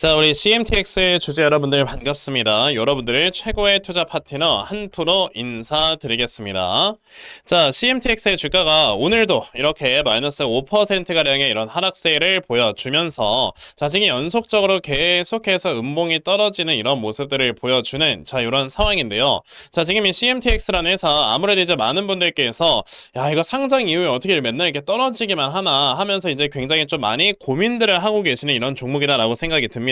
자, 우리 CMTX의 주주 여러분들 반갑습니다. 여러분들의 최고의 투자 파트너 한프로 인사드리겠습니다. 자, CMTX의 주가가 오늘도 이렇게 마이너스 5%가량의 이런 하락세를 보여주면서 자, 지금 연속적으로 계속해서 음봉이 떨어지는 이런 모습들을 보여주는 자, 이런 상황인데요. 자, 지금 이 CMTX라는 회사 아무래도 이제 많은 분들께서 야, 이거 상장 이후에 어떻게 맨날 이렇게 떨어지기만 하나 하면서 이제 굉장히 좀 많이 고민들을 하고 계시는 이런 종목이다라고 생각이 듭니다.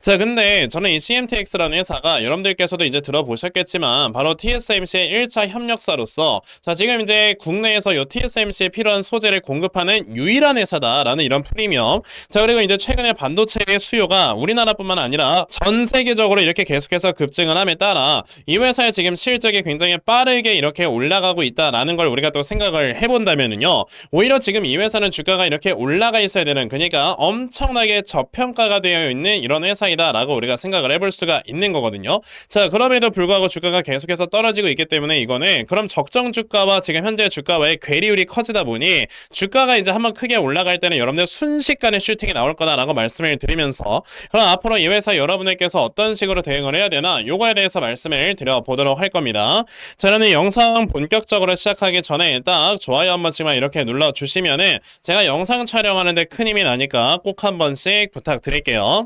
자, 근데 저는 이 CMTX라는 회사가 여러분들께서도 이제 들어보셨겠지만 바로 TSMC의 1차 협력사로서 자, 지금 이제 국내에서 이 TSMC에 필요한 소재를 공급하는 유일한 회사다라는 이런 프리미엄. 자, 그리고 이제 최근에 반도체의 수요가 우리나라뿐만 아니라 전 세계적으로 이렇게 계속해서 급증을 함에 따라 이 회사의 지금 실적이 굉장히 빠르게 이렇게 올라가고 있다라는 걸 우리가 또 생각을 해본다면은요. 오히려 지금 이 회사는 주가가 이렇게 올라가 있어야 되는 그러니까 엄청나게 저평가가 되어 있는 이런 회사이다라고 우리가 생각을 해볼 수가 있는 거거든요. 자, 그럼에도 불구하고 주가가 계속해서 떨어지고 있기 때문에 이거는 그럼 적정 주가와 지금 현재 주가와의 괴리율이 커지다 보니 주가가 이제 한번 크게 올라갈 때는 여러분들 순식간에 슈팅이 나올 거다라고 말씀을 드리면서 그럼 앞으로 이 회사 여러분들께서 어떤 식으로 대응을 해야 되나 요거에 대해서 말씀을 드려보도록 할 겁니다. 자, 그러면 영상 본격적으로 시작하기 전에 딱 좋아요 한 번씩만 이렇게 눌러주시면은 제가 영상 촬영하는데 큰 힘이 나니까 꼭 한 번씩 부탁드릴게요.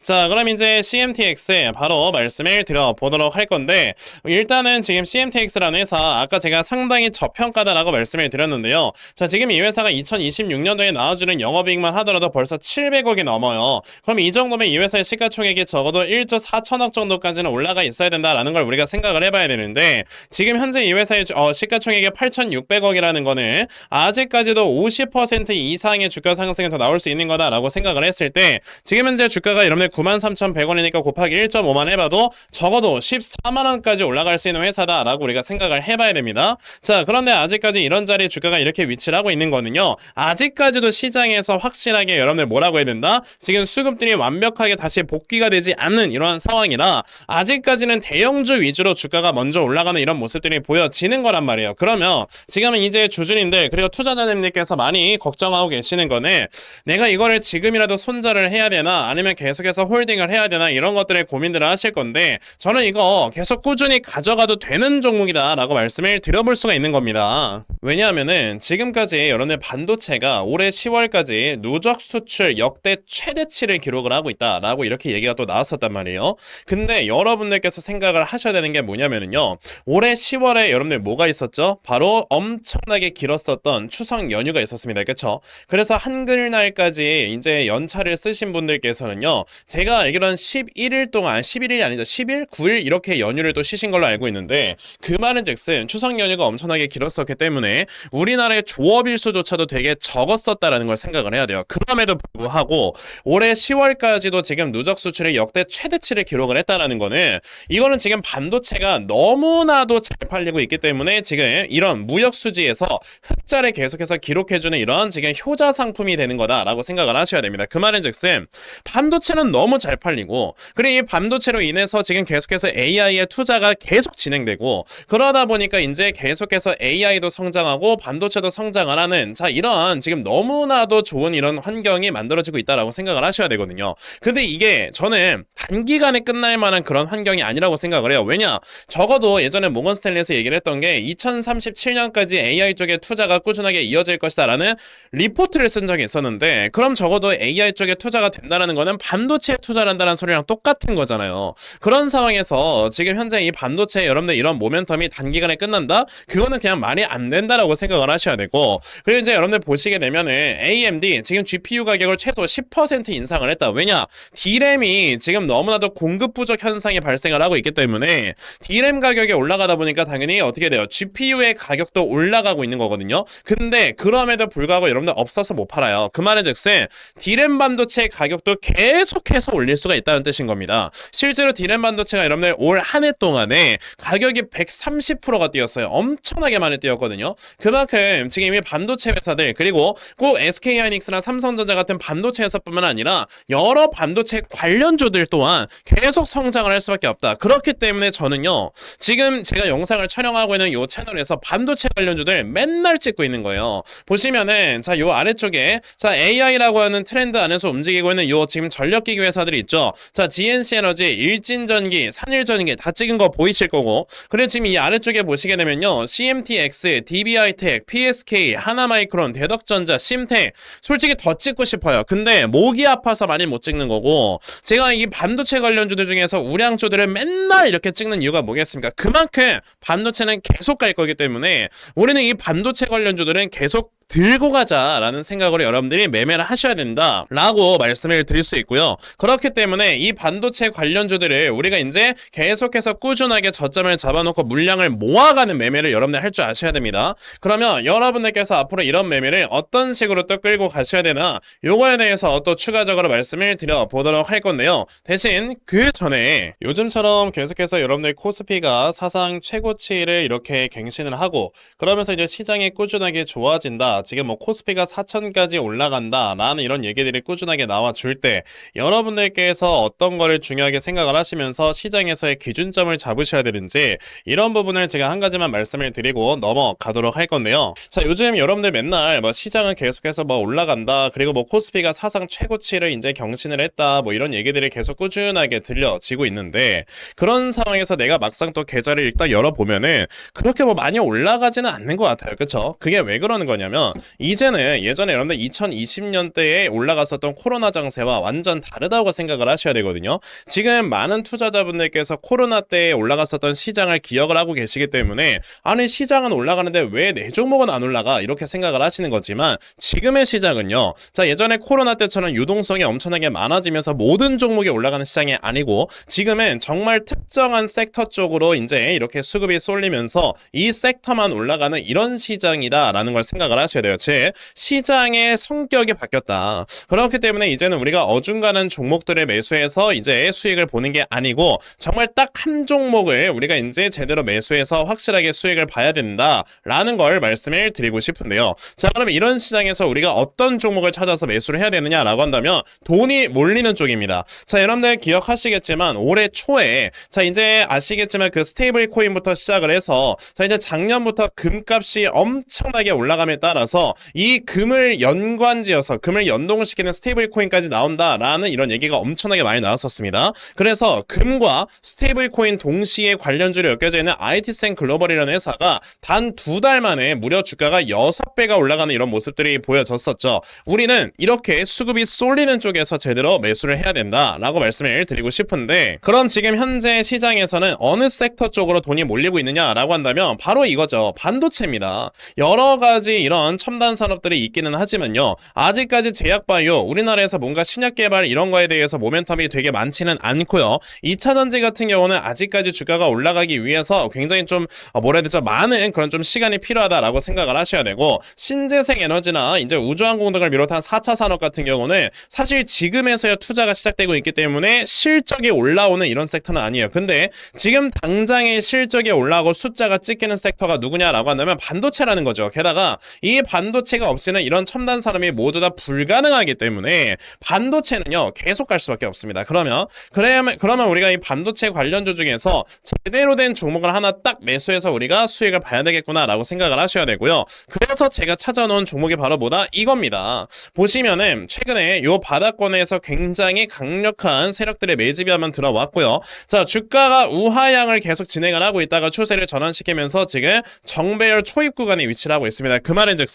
자, 그럼 이제 CMTX에 바로 말씀을 드려보도록 할 건데, 일단은 지금 CMTX라는 회사, 아까 제가 상당히 저평가다라고 말씀을 드렸는데요. 자, 지금 이 회사가 2026년도에 나와주는 영업이익만 하더라도 벌써 700억이 넘어요. 그럼 이 정도면 이 회사의 시가총액이 적어도 1조 4천억 정도까지는 올라가 있어야 된다라는 걸 우리가 생각을 해봐야 되는데, 지금 현재 이 회사의 어, 시가총액이 8,600억이라는 거는 아직까지도 50% 이상의 주가 상승이 더 나올 수 있는 거다라고 생각을 했을 때, 지금 현재 주가가 여러분들 93,100원이니까 곱하기 1.5만 해봐도 적어도 14만원까지 올라갈 수 있는 회사다라고 우리가 생각을 해봐야 됩니다. 자, 그런데 아직까지 이런 자리에 주가가 이렇게 위치를 하고 있는 거는요. 아직까지도 시장에서 확실하게 여러분들 뭐라고 해야 된다? 지금 수급들이 완벽하게 다시 복귀가 되지 않는 이러한 상황이라 아직까지는 대형주 위주로 주가가 먼저 올라가는 이런 모습들이 보여지는 거란 말이에요. 그러면 지금은 이제 주주님들 그리고 투자자님들께서 많이 걱정하고 계시는 거는 내가 이거를 지금이라도 손절을 해야 되나 아니면 계속해서 홀딩을 해야 되나 이런 것들에 고민들을 하실 건데 저는 이거 계속 꾸준히 가져가도 되는 종목이다 라고 말씀을 드려볼 수가 있는 겁니다 왜냐하면은 지금까지 여러분들 반도체가 올해 10월까지 누적 수출 역대 최대치를 기록을 하고 있다 라고 이렇게 얘기가 또 나왔었단 말이에요 근데 여러분들께서 생각을 하셔야 되는 게 뭐냐면은요 올해 10월에 여러분들 뭐가 있었죠? 바로 엄청나게 길었었던 추석 연휴가 있었습니다 그쵸? 그래서 한글날까지 이제 연차를 쓰신 분들께서는 요 제가 알기로는 11일 동안 11일이 아니죠. 10일 9일 이렇게 연휴를 또 쉬신 걸로 알고 있는데 그 말은 즉슨 추석 연휴가 엄청나게 길었었기 때문에 우리나라의 조업 일수조차도 되게 적었었다라는 걸 생각을 해야 돼요. 그럼에도 불구하고 올해 10월까지도 지금 누적 수출의 역대 최대치를 기록을 했다라는 거는 이거는 지금 반도체가 너무나도 잘 팔리고 있기 때문에 지금 이런 무역 수지에서 흑자를 계속해서 기록해주는 이런 지금 효자 상품이 되는 거다라고 생각을 하셔야 됩니다. 그 말은 즉슨 반 도체는 너무 잘 팔리고 그리고 이 반도체로 인해서 지금 계속해서 AI의 투자가 계속 진행되고 그러다 보니까 이제 계속해서 AI도 성장하고 반도체도 성장을 하는 자 이런 지금 너무나도 좋은 이런 환경이 만들어지고 있다라고 생각을 하셔야 되거든요. 근데 이게 저는 단기간에 끝날 만한 그런 환경이 아니라고 생각을 해요. 왜냐 적어도 예전에 모건 스탠리에서 얘기를 했던 게 2037년까지 AI 쪽에 투자가 꾸준하게 이어질 것이다라는 리포트를 쓴 적이 있었는데 그럼 적어도 AI 쪽에 투자가 된다라는 거는 반도체에 투자를 한다는 소리랑 똑같은 거잖아요. 그런 상황에서 지금 현재 이 반도체 여러분들 이런 모멘텀이 단기간에 끝난다? 그거는 그냥 말이 안 된다라고 생각을 하셔야 되고 그리고 이제 여러분들 보시게 되면은 AMD 지금 GPU 가격을 최소 10% 인상을 했다. 왜냐? D램이 지금 너무나도 공급 부족 현상이 발생을 하고 있기 때문에 D램 가격이 올라가다 보니까 당연히 어떻게 돼요? GPU의 가격도 올라가고 있는 거거든요. 근데 그럼에도 불구하고 여러분들 없어서 못 팔아요. 그 말은 즉슨 D램 반도체 가격도 계 속해서 올릴 수가 있다는 뜻인 겁니다. 실제로 D램 반도체가 여러분들 올 한 해 동안에 가격이 130%가 뛰었어요. 엄청나게 많이 뛰었거든요. 그만큼 지금 이미 반도체 회사들 그리고 꼭 SK 하이닉스나 삼성전자 같은 반도체 회사뿐만 아니라 여러 반도체 관련주들 또한 계속 성장을 할 수밖에 없다. 그렇기 때문에 저는요. 지금 제가 영상을 촬영하고 있는 이 채널에서 반도체 관련주들 맨날 찍고 있는 거예요. 보시면은 자, 요 아래쪽에 자, AI라고 하는 트렌드 안에서 움직이고 있는 요 지금 전력기기 회사들이 있죠. 자, GNC 에너지, 일진전기, 산일전기 다 찍은 거 보이실 거고. 그리고 지금 이 아래쪽에 보시게 되면요. CMTX, DBI텍, PSK, 하나마이크론, 대덕전자, 심텍. 솔직히 더 찍고 싶어요. 근데 목이 아파서 많이 못 찍는 거고. 제가 이 반도체 관련주들 중에서 우량주들을 맨날 이렇게 찍는 이유가 뭐겠습니까? 그만큼 반도체는 계속 갈 거기 때문에 우리는 이 반도체 관련주들은 계속 들고 가자라는 생각으로 여러분들이 매매를 하셔야 된다라고 말씀을 드릴 수 있고요. 그렇기 때문에 이 반도체 관련주들을 우리가 이제 계속해서 꾸준하게 저점을 잡아놓고 물량을 모아가는 매매를 여러분들 할 줄 아셔야 됩니다. 그러면 여러분들께서 앞으로 이런 매매를 어떤 식으로 또 끌고 가셔야 되나 요거에 대해서 또 추가적으로 말씀을 드려 보도록 할 건데요. 대신 그 전에 요즘처럼 계속해서 여러분들 코스피가 사상 최고치를 이렇게 갱신을 하고 그러면서 이제 시장이 꾸준하게 좋아진다. 지금 뭐 코스피가 4천까지 올라간다. 라는 이런 얘기들이 꾸준하게 나와 줄 때 여러분들께서 어떤 거를 중요하게 생각을 하시면서 시장에서의 기준점을 잡으셔야 되는지 이런 부분을 제가 한 가지만 말씀을 드리고 넘어가도록 할 건데요. 자, 요즘 여러분들 맨날 뭐 시장은 계속해서 뭐 올라간다. 그리고 뭐 코스피가 사상 최고치를 이제 경신을 했다. 뭐 이런 얘기들이 계속 꾸준하게 들려지고 있는데 그런 상황에서 내가 막상 또 계좌를 일단 열어보면은 그렇게 뭐 많이 올라가지는 않는 것 같아요. 그쵸? 그게 왜 그러는 거냐면 이제는 예전에 여러분들 2020년대에 올라갔었던 코로나 장세와 완전 다르다고 생각을 하셔야 되거든요. 지금 많은 투자자분들께서 코로나 때 올라갔었던 시장을 기억을 하고 계시기 때문에 아니 시장은 올라가는데 왜 내 종목은 안 올라가 이렇게 생각을 하시는 거지만 지금의 시장은요. 자 예전에 코로나 때처럼 유동성이 엄청나게 많아지면서 모든 종목이 올라가는 시장이 아니고 지금은 정말 특정한 섹터 쪽으로 이제 이렇게 수급이 쏠리면서 이 섹터만 올라가는 이런 시장이다라는 걸 생각을 하 셔야 돼요. 즉 시장의 성격이 바뀌었다. 그렇기 때문에 이제는 우리가 어중간한 종목들을 매수해서 이제 수익을 보는 게 아니고 정말 딱 한 종목을 우리가 이제 제대로 매수해서 확실하게 수익을 봐야 된다라는 걸 말씀을 드리고 싶은데요. 자, 그러면 이런 시장에서 우리가 어떤 종목을 찾아서 매수를 해야 되느냐라고 한다면 돈이 몰리는 쪽입니다. 자, 여러분들 기억하시겠지만 올해 초에 자, 이제 아시겠지만 그 스테이블 코인부터 시작을 해서 자, 이제 작년부터 금값이 엄청나게 올라감에 따라 서 이 금을 연관지어서 금을 연동시키는 스테이블 코인까지 나온다라는 이런 얘기가 엄청나게 많이 나왔었습니다. 그래서 금과 스테이블 코인 동시에 관련주로 엮여져 있는 IT센 글로벌이라는 회사가 단 두 달 만에 무려 주가가 6배가 올라가는 이런 모습들이 보여졌었죠. 우리는 이렇게 수급이 쏠리는 쪽에서 제대로 매수를 해야 된다라고 말씀을 드리고 싶은데 그럼 지금 현재 시장에서는 어느 섹터 쪽으로 돈이 몰리고 있느냐라고 한다면 바로 이거죠. 반도체입니다. 여러 가지 이런 첨단 산업들이 있기는 하지만요. 아직까지 제약바이오 우리나라에서 뭔가 신약 개발 이런 거에 대해서 모멘텀이 되게 많지는 않고요. 2차 전지 같은 경우는 아직까지 주가가 올라가기 위해서 굉장히 좀 어, 뭐라 해야 되죠? 많은 그런 좀 시간이 필요하다라고 생각을 하셔야 되고 신재생 에너지나 이제 우주항공 등을 비롯한 4차 산업 같은 경우는 사실 지금에서야 투자가 시작되고 있기 때문에 실적이 올라오는 이런 섹터는 아니에요. 근데 지금 당장의 실적이 올라오고 숫자가 찍히는 섹터가 누구냐라고 한다면 반도체라는 거죠. 게다가 이 반도체가 없이는 이런 첨단 산업이 모두 다 불가능하기 때문에 반도체는요 계속 갈 수밖에 없습니다. 그러면 그러면 그러면 우리가 이 반도체 관련주 중에서 제대로 된 종목을 하나 딱 매수해서 우리가 수익을 봐야 되겠구나라고 생각을 하셔야 되고요. 그래서 제가 찾아놓은 종목이 바로 뭐다 이겁니다. 보시면은 최근에 요 바닥권에서 굉장히 강력한 세력들의 매집이 한번 들어왔고요. 자 주가가 우하향을 계속 진행을 하고 있다가 추세를 전환시키면서 지금 정배열 초입 구간에 위치를 하고 있습니다. 그 말인즉슨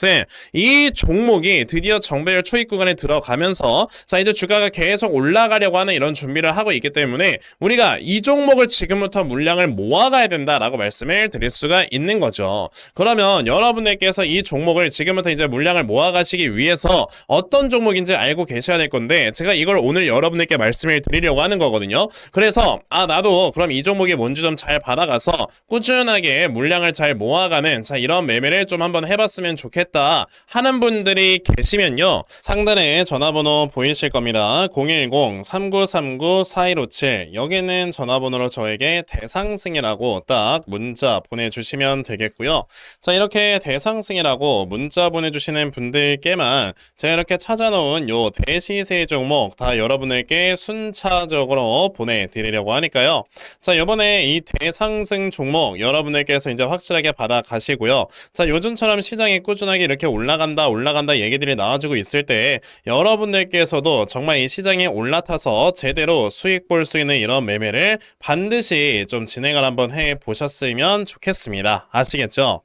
이 종목이 드디어 정배열 초입 구간에 들어가면서 자 이제 주가가 계속 올라가려고 하는 이런 준비를 하고 있기 때문에 우리가 이 종목을 지금부터 물량을 모아가야 된다라고 말씀을 드릴 수가 있는 거죠. 그러면 여러분들께서 이 종목을 지금부터 이제 물량을 모아가시기 위해서 어떤 종목인지 알고 계셔야 될 건데 제가 이걸 오늘 여러분들께 말씀을 드리려고 하는 거거든요. 그래서 아 나도 그럼 이 종목이 뭔지 좀 잘 받아가서 꾸준하게 물량을 잘 모아가는 자 이런 매매를 좀 한번 해봤으면 좋겠다 하는 분들이 계시면요. 상단에 전화번호 보이실 겁니다. 010-3939-4157 여기는 전화번호로 저에게 대상승이라고 딱 문자 보내주시면 되겠고요. 자 이렇게 대상승이라고 문자 보내주시는 분들께만 제가 이렇게 찾아놓은 요 대시세 종목 다 여러분들께 순차적으로 보내드리려고 하니까요. 자 이번에 이 대상승 종목 여러분들께서 이제 확실하게 받아 가시고요. 자 요즘처럼 시장이 꾸준하게 꾸준하게 이렇게 올라간다 올라간다 얘기들이 나와주고 있을 때 여러분들께서도 정말 이 시장에 올라타서 제대로 수익 볼 수 있는 이런 매매를 반드시 좀 진행을 한번 해 보셨으면 좋겠습니다. 아시겠죠?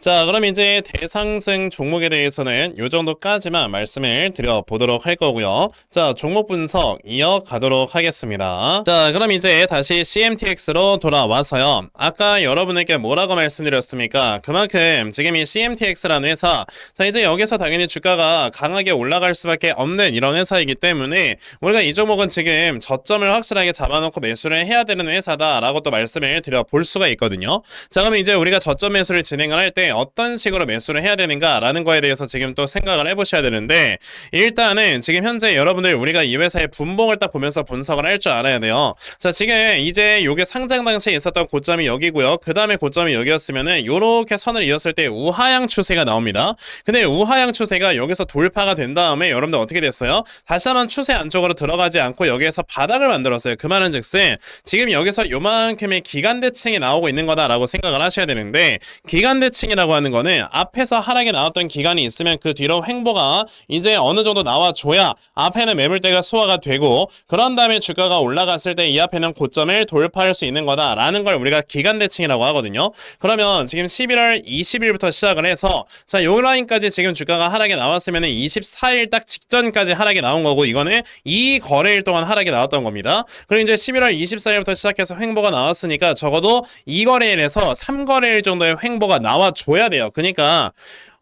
자, 그럼 이제 대상승 종목에 대해서는 요 정도까지만 말씀을 드려보도록 할 거고요. 자, 종목 분석 이어가도록 하겠습니다. 자, 그럼 이제 다시 CMTX로 돌아와서요. 아까 여러분에게 뭐라고 말씀드렸습니까? 그만큼 지금 이 CMTX라는 회사, 자, 이제 여기서 당연히 주가가 강하게 올라갈 수밖에 없는 이런 회사이기 때문에 우리가 이 종목은 지금 저점을 확실하게 잡아놓고 매수를 해야 되는 회사다라고 또 말씀을 드려볼 수가 있거든요. 자, 그럼 이제 우리가 저점 매수를 진행을 할 때 어떤 식으로 매수를 해야 되는가라는 거에 대해서 지금 또 생각을 해보셔야 되는데 일단은 지금 현재 여러분들 우리가 이 회사의 분봉을 딱 보면서 분석을 할 줄 알아야 돼요. 자 지금 이제 요게 상장 당시에 있었던 고점이 여기고요. 그 다음에 고점이 여기였으면은 요렇게 선을 이었을 때 우하향 추세가 나옵니다. 근데 우하향 추세가 여기서 돌파가 된 다음에 여러분들 어떻게 됐어요? 다시 한번 추세 안쪽으로 들어가지 않고 여기에서 바닥을 만들었어요. 그 말은 즉슨 지금 여기서 요만큼의 기간 대칭이 나오고 있는 거다라고 생각을 하셔야 되는데 기간 대칭이 라고 하는 거는 앞에서 하락이 나왔던 기간이 있으면 그 뒤로 횡보가 이제 어느 정도 나와줘야 앞에는 매물대가 소화가 되고 그런 다음에 주가가 올라갔을 때 이 앞에는 고점을 돌파할 수 있는 거다라는 걸 우리가 기간 대칭이라고 하거든요. 그러면 지금 11월 20일부터 시작을 해서 자, 요 라인까지 지금 주가가 하락이 나왔으면 24일 딱 직전까지 하락이 나온 거고 이거는 이 거래일 동안 하락이 나왔던 겁니다. 그리고 이제 11월 24일부터 시작해서 횡보가 나왔으니까 적어도 2거래일에서 3거래일 정도의 횡보가 나와줘 야 돼요. 그러니까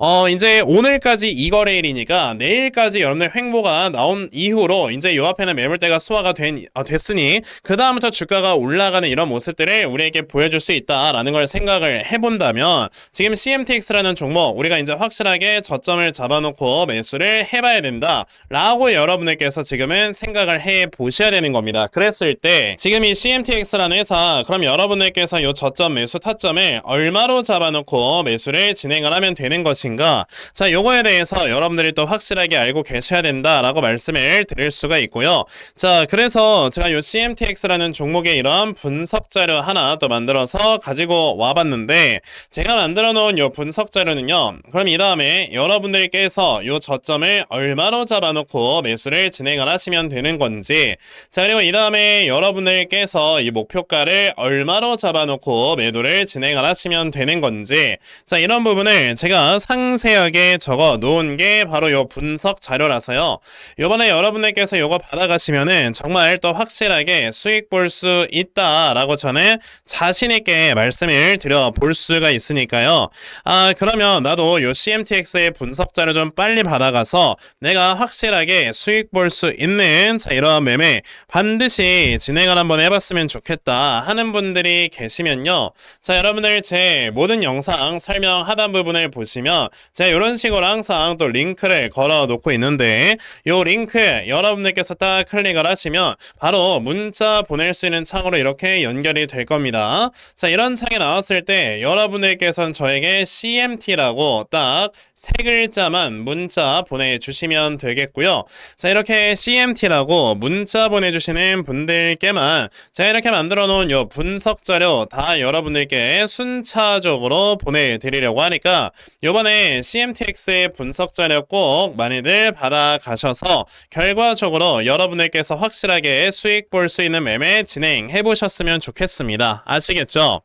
어, 이제 오늘까지 이거래일이니까 내일까지 여러분들 횡보가 나온 이후로 이제 요 앞에는 매물대가 소화가 된, 어, 됐으니 그다음부터 주가가 올라가는 이런 모습들을 우리에게 보여줄 수 있다라는 걸 생각을 해본다면 지금 CMTX라는 종목 우리가 이제 확실하게 저점을 잡아놓고 매수를 해봐야 된다라고 여러분들께서 지금은 생각을 해 보셔야 되는 겁니다. 그랬을 때 지금 이 CMTX라는 회사 그럼 여러분들께서 요 저점 매수 타점을 얼마로 잡아놓고 매수를 진행을 하면 되는 것인가 자 요거에 대해서 여러분들이 또 확실하게 알고 계셔야 된다라고 말씀을 드릴 수가 있고요. 자 그래서 제가 요 CMTX라는 종목의 이런 분석 자료 하나 또 만들어서 가지고 와봤는데 제가 만들어 놓은 요 분석 자료는요. 그럼 이 다음에 여러분들께서 요 저점을 얼마로 잡아놓고 매수를 진행을 하시면 되는 건지 자 그리고 이 다음에 여러분들께서 이 목표가를 얼마로 잡아놓고 매도를 진행을 하시면 되는 건지 자 이런 부분을 제가 상 세하게 적어 놓은 게 바로 요 분석 자료라서요. 요번에 여러분들께서 요거 받아가시면은 정말 또 확실하게 수익 볼 수 있다라고 저는 자신있게 말씀을 드려 볼 수가 있으니까요. 아, 그러면 나도 요 CMTX의 분석 자료 좀 빨리 받아가서 내가 확실하게 수익 볼 수 있는 자, 이런 매매 반드시 진행을 한번 해봤으면 좋겠다 하는 분들이 계시면요. 자, 여러분들 제 모든 영상 설명 하단 부분을 보시면 제가 이런 식으로 항상 또 링크를 걸어 놓고 있는데 요 링크 여러분들께서 딱 클릭을 하시면 바로 문자 보낼 수 있는 창으로 이렇게 연결이 될 겁니다. 자, 이런 창이 나왔을 때 여러분들께서는 저에게 CMT라고 딱 세 글자만 문자 보내주시면 되겠고요. 자, 이렇게 CMT라고 문자 보내주시는 분들께만 제가 이렇게 만들어 놓은 요 분석 자료 다 여러분들께 순차적으로 보내드리려고 하니까 요번에 CMTX의 분석 자료 꼭 많이들 받아가셔서 결과적으로 여러분들께서 확실하게 수익 볼 수 있는 매매 진행해 보셨으면 좋겠습니다. 아시겠죠?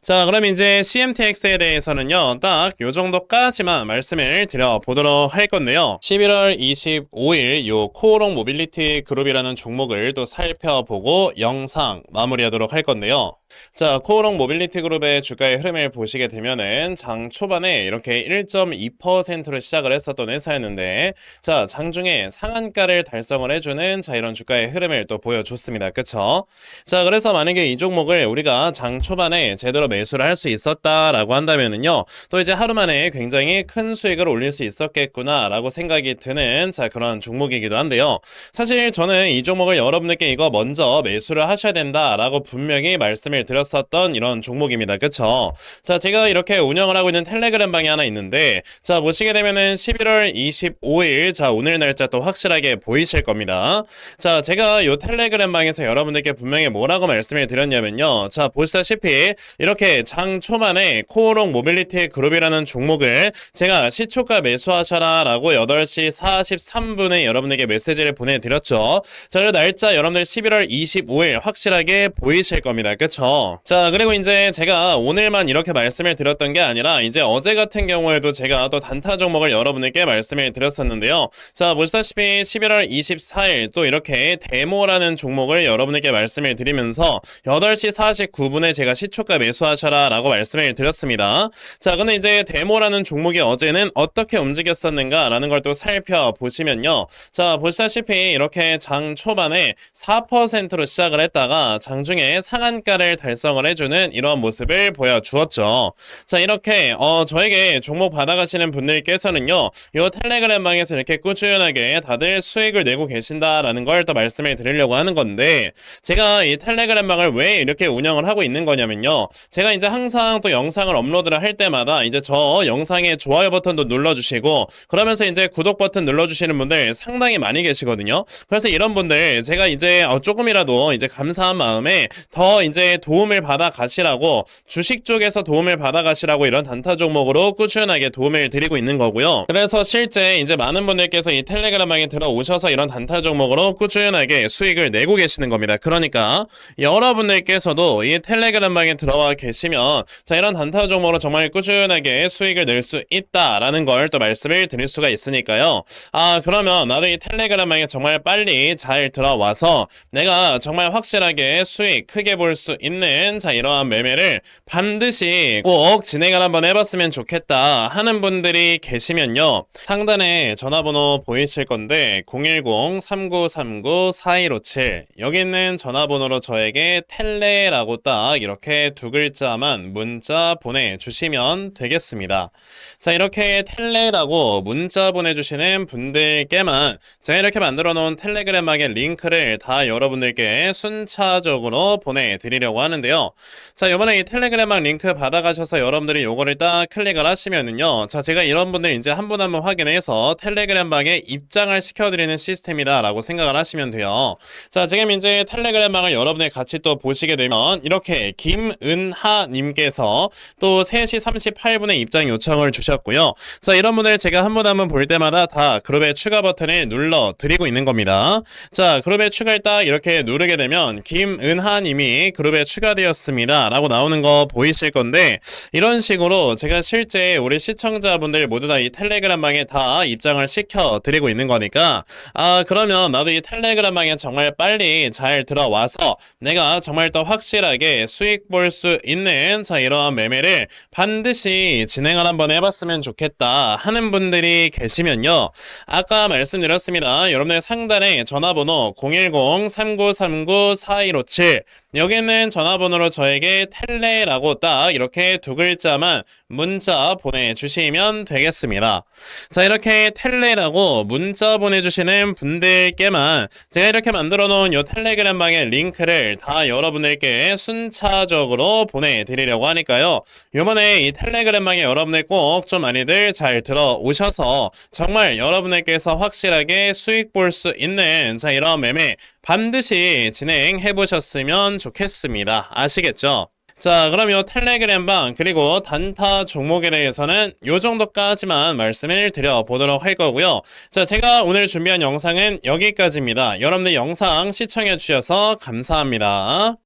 자, 그럼 이제 CMTX에 대해서는요, 딱 요 정도까지만 말씀을 드려보도록 할 건데요. 11월 25일 요 코오롱 모빌리티 그룹이라는 종목을 또 살펴보고 영상 마무리하도록 할 건데요. 자, 코오롱 모빌리티 그룹의 주가의 흐름을 보시게 되면은 장 초반에 이렇게 1.2%로 시작을 했었던 회사였는데, 자, 장중에 상한가를 달성을 해주는 자, 이런 주가의 흐름을 또 보여줬습니다. 그쵸? 자, 그래서 만약에 이 종목을 우리가 장 초반에 제대로 매수를 할 수 있었다라고 한다면은요, 또 이제 하루 만에 굉장히 큰 수익을 올릴 수 있었겠구나라고 생각이 드는 자, 그런 종목이기도 한데요. 사실 저는 이 종목을 여러분들께 이거 먼저 매수를 하셔야 된다라고 분명히 말씀을 말씀을 드렸었던 이런 종목입니다. 그쵸? 자, 제가 이렇게 운영을 하고 있는 텔레그램 방이 하나 있는데, 자, 보시게 되면은 11월 25일, 자, 오늘 날짜 또 확실하게 보이실 겁니다. 자, 제가 요 텔레그램 방에서 여러분들께 분명히 뭐라고 말씀을 드렸냐면요. 자, 보시다시피 이렇게 장 초반에 코오롱 모빌리티 그룹이라는 종목을 제가 시초가 매수하셔라 라고 8시 43분에 여러분에게 메시지를 보내드렸죠. 자, 날짜 여러분들 11월 25일 확실하게 보이실 겁니다. 그쵸? 자, 그리고 이제 제가 오늘만 이렇게 말씀을 드렸던 게 아니라 이제 어제 같은 경우에도 제가 또 단타 종목을 여러분에게 말씀을 드렸었는데요. 자, 보시다시피 11월 24일 또 이렇게 데모라는 종목을 여러분에게 말씀을 드리면서 8시 49분에 제가 시초가 매수하셔라 라고 말씀을 드렸습니다. 자, 근데 이제 데모라는 종목이 어제는 어떻게 움직였었는가 라는 걸 또 살펴보시면요. 자, 보시다시피 이렇게 장 초반에 4%로 시작을 했다가 장중에 상한가를 달성을 해주는 이런 모습을 보여주었죠. 자, 이렇게 어, 저에게 종목 받아가시는 분들께서는요, 요 텔레그램 방에서 이렇게 꾸준하게 다들 수익을 내고 계신다라는 걸 또 말씀을 드리려고 하는 건데, 제가 이 텔레그램 방을 왜 이렇게 운영을 하고 있는 거냐면요, 제가 이제 항상 또 영상을 업로드를 할 때마다 이제 저 영상에 좋아요 버튼도 눌러주시고, 그러면서 이제 구독 버튼 눌러주시는 분들 상당히 많이 계시거든요. 그래서 이런 분들 제가 이제 어, 조금이라도 이제 감사한 마음에 더 이제 도움을 받아 가시라고 주식 쪽에서 도움을 받아 가시라고 이런 단타 종목으로 꾸준하게 도움을 드리고 있는 거고요. 그래서 실제 이제 많은 분들께서 이 텔레그램방에 들어오셔서 이런 단타 종목으로 꾸준하게 수익을 내고 계시는 겁니다. 그러니까 여러분들께서도 이 텔레그램방에 들어와 계시면 자 이런 단타 종목으로 정말 꾸준하게 수익을 낼 수 있다라는 걸 또 말씀을 드릴 수가 있으니까요. 아 그러면 나도 이 텔레그램방에 정말 빨리 잘 들어와서 내가 정말 확실하게 수익 크게 볼 수 있는 자 이러한 매매를 반드시 꼭 진행을 한번 해봤으면 좋겠다 하는 분들이 계시면요. 상단에 전화번호 보이실 건데 010-3939-4157 여기 있는 전화번호로 저에게 텔레라고 딱 이렇게 두 글자만 문자 보내주시면 되겠습니다. 자 이렇게 텔레라고 문자 보내주시는 분들께만 제가 이렇게 만들어 놓은 텔레그램방의 링크를 다 여러분들께 순차적으로 보내드리려고 하는데요. 자, 이번에 이 텔레그램방 링크 받아가셔서 여러분들이 요거를 딱 클릭을 하시면은요. 자, 제가 이런 분들 이제 한 분 한 분 확인해서 텔레그램방에 입장을 시켜드리는 시스템이다라고 생각을 하시면 돼요. 자, 지금 이제 텔레그램방을 여러분들 같이 또 보시게 되면 이렇게 김은하님께서 또 3시 38분에 입장 요청을 주셨고요. 자, 이런 분들 제가 한 분 한 분 볼 때마다 다 그룹의 추가 버튼을 눌러 드리고 있는 겁니다. 자, 그룹에 추가를 딱 이렇게 누르게 되면 김은하님이 그룹에 추가되었습니다. 라고 나오는 거 보이실 건데 이런 식으로 제가 실제 우리 시청자분들 모두 다 이 텔레그램 방에 다 입장을 시켜 드리고 있는 거니까 아 그러면 나도 이 텔레그램 방에 정말 빨리 잘 들어와서 내가 정말 더 확실하게 수익 볼 수 있는 자 이러한 매매를 반드시 진행을 한번 해봤으면 좋겠다 하는 분들이 계시면요 아까 말씀드렸습니다 여러분들 상단에 전화번호 010-3939-4157 여기는 전화번호로 저에게 텔레라고 딱 이렇게 두 글자만 문자 보내주시면 되겠습니다. 자, 이렇게 텔레라고 문자 보내주시는 분들께만 제가 이렇게 만들어 놓은 요 텔레그램 방의 링크를 다 여러분들께 순차적으로 보내드리려고 하니까요. 요번에 이 텔레그램 방에 여러분들 꼭 좀 많이들 잘 들어오셔서 정말 여러분들께서 확실하게 수익 볼 수 있는 자, 이런 매매 반드시 진행해 보셨으면 좋겠습니다. 아시겠죠? 자, 그럼 요 텔레그램 방 그리고 단타 종목에 대해서는 요 정도까지만 말씀을 드려 보도록 할 거고요. 자, 제가 오늘 준비한 영상은 여기까지입니다. 여러분들 영상 시청해 주셔서 감사합니다.